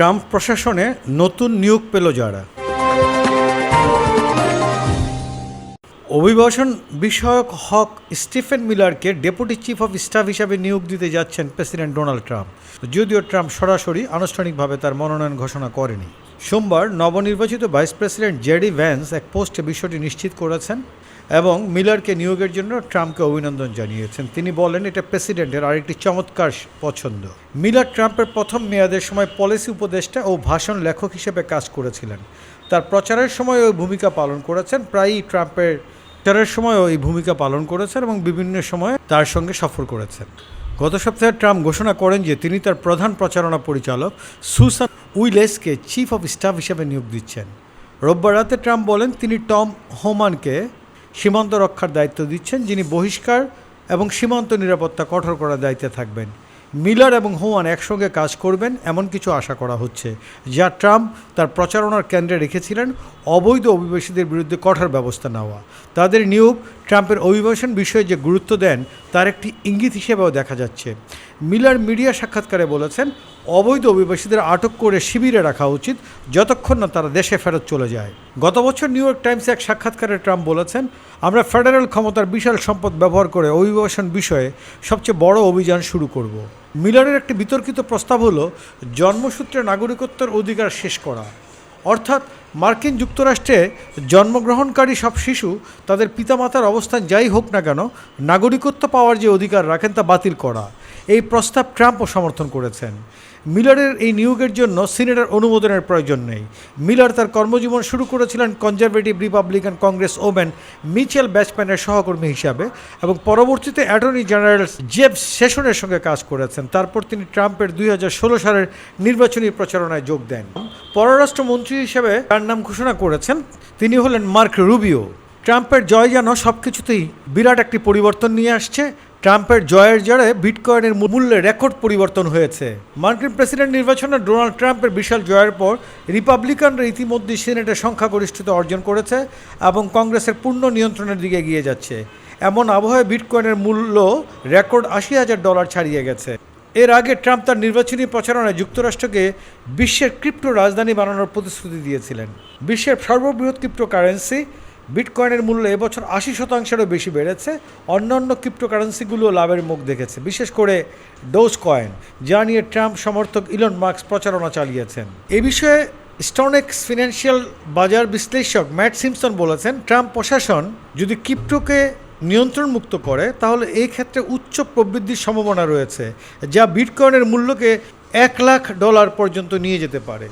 Trump প্রশাসনে নতুন নিয়োগ পেল যারা। অভিবাসন বিষয়ক হক স্টিফেন মিলারকে ডেপুটি চিফ অফ স্টাফ হিসাবে নিয়োগ দিতে যাচ্ছেন প্রেসিডেন্ট ডোনাল্ড ট্রাম্প। যদিও ট্রাম্প সরাসরি আনুষ্ঠানিকভাবে তার মনোনয়ন ঘোষণা করেনি। সোমবার নবনির্বাচিত ভাইস প্রেসিডেন্ট জেডি ভ্যান্স এক পোস্টে বিষয়টি নিশ্চিত করেছেন। এবং মিলারকে নিয়োগের জন্য ট্রাম্পকে অভিনন্দন জানিয়েছেন। তিনি বলেন, এটা প্রেসিডেন্টের আরেকটি চমৎকার পছন্দ। মিলার ট্রাম্পের প্রথম মেয়াদের সময় পলিসি উপদেষ্টা ও ভাষণ লেখক হিসেবে কাজ করেছিলেন। তার প্রচারের সময় ওই ভূমিকা পালন করেছেন। প্রায়ই ট্রাম্পের প্রচারের সময়ও এই ভূমিকা পালন করেছেন এবং বিভিন্ন সময়ে তার সঙ্গে সফর করেছেন। গত সপ্তাহে ট্রাম্প ঘোষণা করেন যে তিনি তার প্রধান প্রচারণা পরিচালক সুসান উইলেসকে চিফ অফ স্টাফ হিসেবে নিয়োগ দিচ্ছেন। রোববার রাতে ট্রাম্প বলেন, তিনি টম হোমানকে সীমান্ত রক্ষার দায়িত্ব দিচ্ছেন, যিনি বহিষ্কার এবং সীমান্ত নিরাপত্তা কঠোর করার দায়িত্বে থাকবেন। মিলার এবং হোয়ান একসঙ্গে কাজ করবেন, এমন কিছু আশা করা হচ্ছে, যা ট্রাম্প তার প্রচারণার কেন্দ্রে রেখেছিলেন, অবৈধ অভিবাসীদের বিরুদ্ধে কঠোর ব্যবস্থা নেওয়া। তাদের নিয়োগ ট্রাম্পের অভিবাসন বিষয়ে যে গুরুত্ব দেন, তার একটি ইঙ্গিত হিসেবেও দেখা যাচ্ছে। মিলার মিডিয়া সাক্ষাৎকারে বলেছেন অবৈধ অভিবাসীদের আটক করে শিবিরে রাখা উচিত যতক্ষণ না তারা দেশে ফেরত চলে যায়। গত বছর নিউ ইয়র্ক টাইমসে এক সাক্ষাৎকারে ট্রাম্প বলেছেন, আমরা ফেডারেল ক্ষমতার বিশাল সম্পদ ব্যবহার করে অভিবাসন বিষয়ে সবচেয়ে বড় অভিযান শুরু করব। মিলারের একটি বিতর্কিত প্রস্তাব হলো, জন্মসূত্রে নাগরিকত্বের অধিকার শেষ করা। অর্থাৎ মার্কিন যুক্তরাষ্ট্রে জন্মগ্রহণকারী সব শিশু, তাদের পিতামাতার অবস্থান যাই হোক না কেন, নাগরিকত্ব পাওয়ার যে অধিকার রাখেন তা বাতিল করা। এই প্রস্তাব ট্রাম্পও সমর্থন করেছেন। মিলারের এই নিয়োগের জন্য সিনেটের অনুমোদনের প্রয়োজন নেই। মিলার তার কর্মজীবন শুরু করেছিলেন conservative Republican congresswoman Michele ব্যাচম্যানের সহকর্মী হিসাবে এবং পরবর্তীতে অ্যাটর্নি জেনারেল জেব সেশনের সঙ্গে কাজ করেছেন। তারপর তিনি ট্রাম্পের দুই হাজার ষোলো সালের নির্বাচনী প্রচারণায় যোগ দেন। পররাষ্ট্রমন্ত্রী হিসেবে তার নাম ঘোষণা করেছেন। তিনি হলেন মার্ক রুবিও। ট্রাম্পের জয় যেন সব কিছুতেই বিরাট একটি পরিবর্তন নিয়ে আসছে। ট্রাম্পের জয়ের জেরে বিটকয়েনের মূল্যে রেকর্ড পরিবর্তন হয়েছে। মার্কিন প্রেসিডেন্ট নির্বাচনে ডোনাল্ড ট্রাম্পের বিশাল জয়ের পর রিপাবলিকানরা ইতিমধ্যে সিনেটের সংখ্যাগরিষ্ঠতা অর্জন করেছে এবং কংগ্রেসের পূর্ণ নিয়ন্ত্রণের দিকে এগিয়ে যাচ্ছে। এমন আবহাওয়ায় বিটকয়েনের মূল্য রেকর্ড আশি হাজার ডলার ছাড়িয়ে গেছে। এর আগে ট্রাম্প তার নির্বাচনী প্রচারণায় যুক্তরাষ্ট্রকে বিশ্বের ক্রিপ্টো রাজধানী বানানোর প্রতিশ্রুতি দিয়েছিলেন। বিশ্বের সর্ববৃহৎ ক্রিপ্টো কারেন্সি বিটকয়েনের মূল্য এবছর আশি শতাংশেরও বেশি বেড়েছে। অন্যান্য ক্রিপ্টোকারেন্সিগুলোও লাভের মুখ দেখেছে। বিশেষ করে ডোজ কয়েন যা নিয়ে ট্রাম্প সমর্থক ইলন মার্কস প্রচারণা চালিয়েছেন। এ বিষয়ে স্টনেক্স ফিনান্সিয়াল বাজার বিশ্লেষক ম্যাট সিমসন বলেছেন, ট্রাম্প প্রশাসন যদি ক্রিপ্টোকে নিয়ন্ত্রণ মুক্ত করে, তাহলে এই ক্ষেত্রে উচ্চ প্রবৃদ্ধির সম্ভাবনা রয়েছে, যা বিটকয়েনের মূল্যকে এক লাখ ডলার পর্যন্ত নিয়ে যেতে পারে।